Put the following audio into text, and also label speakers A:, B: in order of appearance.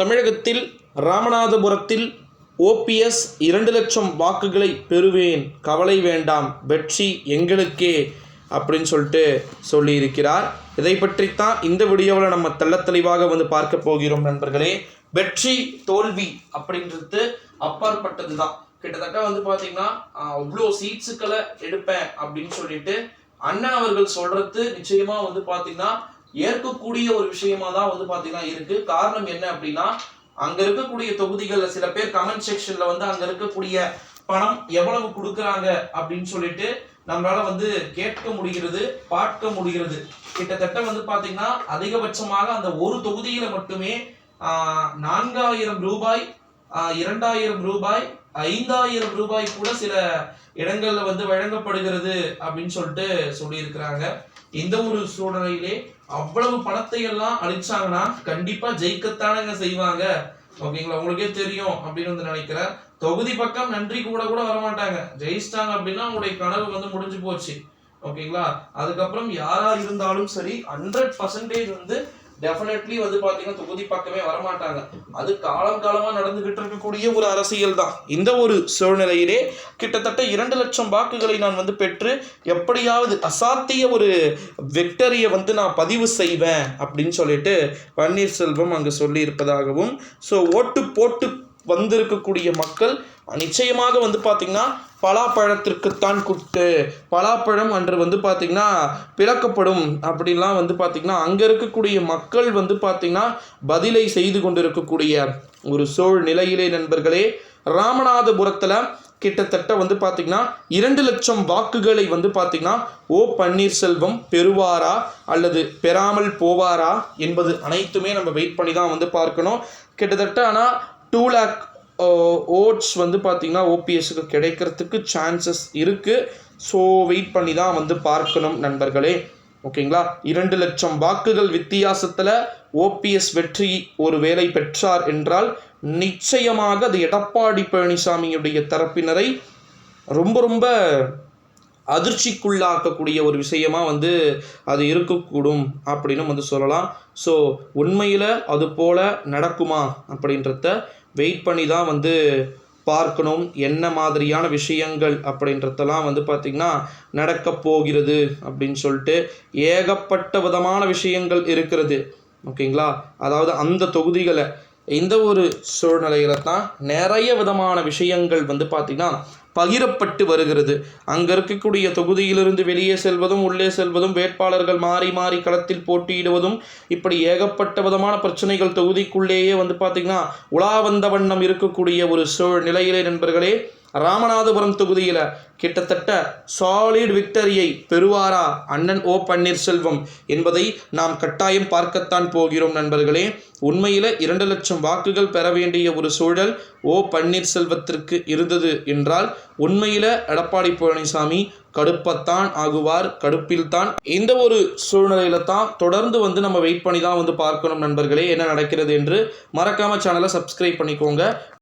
A: தமிழகத்தில் ராமநாதபுரத்தில் ஓபிஎஸ் இரண்டு லட்சம் வாக்குகளை பெறுவேன். கவலை வேண்டாம். வெற்றி எங்களுக்கே அப்படின்னு சொல்லிட்டு சொல்லியிருக்கிறார். இதை பற்றித்தான் இந்த வீடியோவில் நம்ம தெள்ளத் தெளிவாக வந்து பார்க்க போகிறோம் நண்பர்களே. வெற்றி தோல்வி அப்படின்றது அப்பாற்பட்டது தான் கிட்டத்தட்ட வந்து பார்த்தீங்கன்னா அவ்வளோ சீட்ஸுக்களை எடுப்பேன் அப்படின்னு சொல்லிட்டு அண்ணன் அவர்கள் சொல்றது நிச்சயமா வந்து பார்த்தீங்கன்னா ஏற்கக்கூடிய ஒரு விஷயமா தான் வந்து பாத்தீங்கன்னா இருக்கு. காரணம் என்ன அப்படின்னா அங்க இருக்கக்கூடிய தொகுதிகள்ல சில பேர் கமெண்ட் செக்ஷன்ல வந்து அங்க இருக்கக்கூடிய பணம் எவ்வளவு கொடுக்குறாங்க அப்படின்னு சொல்லிட்டு நம்மளால வந்து கேட்க முடிகிறது பார்க்க முடிகிறது. கிட்டத்தட்ட வந்து பாத்தீங்கன்னா அதிகபட்சமாக அந்த ஒரு தொகுதியில மட்டுமே நான்காயிரம் ரூபாய் இரண்டாயிரம் ரூபாய் ஐந்தாயிரம் ரூபாய் கூட சில இடங்கள்ல வந்து வழங்கப்படுகிறது அப்படின்னு சொல்லிட்டு சொல்லியிருக்கிறாங்க. இந்த ஒரு சூழ்நிலையிலே அவ்வளவு பணத்தை எல்லாம் அழிச்சாங்கன்னா கண்டிப்பா ஜெயிக்கத்தானங்க செய்வாங்க. ஓகேங்களா? உங்களுக்கே தெரியும் அப்படின்னு வந்து நினைக்கிறேன் தொகுதி பக்கம் நன்றி கூட கூட வரமாட்டாங்க. ஜெயிச்சிட்டாங்க அப்படின்னா உங்களுடைய கனவு வந்து முடிஞ்சு போச்சு. ஓகேங்களா? அதுக்கப்புறம் யாரா இருந்தாலும் சரி ஹண்ட்ரட் பர்சன்டேஜ் வந்து டெஃபினெட்லி வந்து பார்த்தீங்கன்னா தொகுதி பக்கமே வரமாட்டாங்க. அது காலம் காலமாக நடந்துகிட்டு இருக்கக்கூடிய ஒரு அரசியல் தான். இந்த ஒரு சூழ்நிலையிலே கிட்டத்தட்ட இரண்டு லட்சம் வாக்குகளை நான் வந்து பெற்று எப்படியாவது அசாத்திய ஒரு வெக்டரியை வந்து நான் பதிவு செய்வேன் அப்படின்னு சொல்லிட்டு பன்னீர்செல்வம் அங்கு சொல்லியிருப்பதாகவும் ஸோ ஓட்டு போட்டு வந்திருக்கக்கூடிய மக்கள் நிச்சயமாக வந்து பார்த்திங்கன்னா பலாப்பழத்திற்குத்தான் குட்டு. பலாப்பழம் அன்று வந்து பார்த்திங்கன்னா பிளக்கப்படும் அப்படின்லாம் வந்து பார்த்திங்கன்னா அங்கே இருக்கக்கூடிய மக்கள் வந்து பார்த்திங்கன்னா பதிலை செய்து கொண்டிருக்கக்கூடிய ஒரு சூழ்நிலையிலே நண்பர்களே ராமநாதபுரத்தில் கிட்டத்தட்ட வந்து பார்த்திங்கன்னா இரண்டு லட்சம் வாக்குகளை வந்து பார்த்திங்கன்னா ஓ பன்னீர்செல்வம் பெறுவாரா அல்லது பெறாமல் போவாரா என்பது அனைத்துமே நம்ம வெயிட் பண்ணி தான் வந்து பார்க்கணும். கிட்டத்தட்ட ஆனால் டூ லேக் ஓட்ஸ் வந்து பார்த்திங்கன்னா ஓபிஎஸ்க்கு கிடைக்கிறதுக்கு சான்சஸ் இருக்குது ஸோ வெயிட் பண்ணி தான் வந்து பார்க்கணும் நண்பர்களே. ஓகேங்களா? இரண்டு லட்சம் வாக்குகள் வித்தியாசத்தில் ஓபிஎஸ் வெற்றி ஒரு வேலை பெற்றார் என்றால் நிச்சயமாக அது எடப்பாடி பழனிசாமியுடைய தரப்பினரை ரொம்ப ரொம்ப அதிர்ச்சிக்குள்ளாக்கக்கூடிய ஒரு விஷயமா வந்து அது இருக்கக்கூடும் அப்படின்னு வந்து சொல்லலாம். ஸோ உண்மையில் அது போல் நடக்குமா அப்படின்றத வெயிட் பண்ணி தான் வந்து பார்க்கணும். என்ன மாதிரியான விஷயங்கள் அப்படின்றதெல்லாம் வந்து பார்த்திங்கன்னா நடக்க போகிறது அப்படின்னு சொல்லிட்டு ஏகப்பட்ட விதமான விஷயங்கள் இருக்கிறது. ஓகேங்களா அதாவது அந்த தொகுதிகளை இந்த ஒரு சூழ்நிலையில தான் நிறைய விதமான விஷயங்கள் வந்து பார்த்திங்கன்னா பகிரப்பட்டு வருகிறது. அங்கே இருக்கக்கூடிய தொகுதியிலிருந்து வெளியே செல்வதும் உள்ளே செல்வதும் வேட்பாளர்கள் மாறி மாறி களத்தில் போட்டியிடுவதும் இப்படி ஏகப்பட்ட விதமான பிரச்சனைகள் தொகுதிக்குள்ளேயே வந்து பார்த்திங்கன்னா உலா வந்த வண்ணம் இருக்கக்கூடிய ஒரு சூழ்நிலையிலே நண்பர்களே ராமநாதபுரம் தொகுதியில் கிட்டத்தட்ட சாலிட் விக்டரியை பெறுவாரா அண்ணன் ஓ பன்னீர்செல்வம் என்பதை நாம் கட்டாயம் பார்க்கத்தான் போகிறோம் நண்பர்களே. உண்மையில் இரண்டு லட்சம் வாக்குகள் பெற வேண்டிய ஒரு சூழல் ஓ பன்னீர்செல்வத்திற்கு இருந்தது என்றால் உண்மையில் எடப்பாடி பழனிசாமி கடுப்பத்தான் ஆகுவார் கடுப்பில்தான். இந்த ஒரு சூழ்நிலையில தான் தொடர்ந்து வந்து நம்ம வெயிட் பண்ணி தான் வந்து பார்க்கணும் நண்பர்களே என்ன நடக்கிறது என்று மறக்காம சேனலை சப்ஸ்கிரைப் பண்ணிக்கோங்க.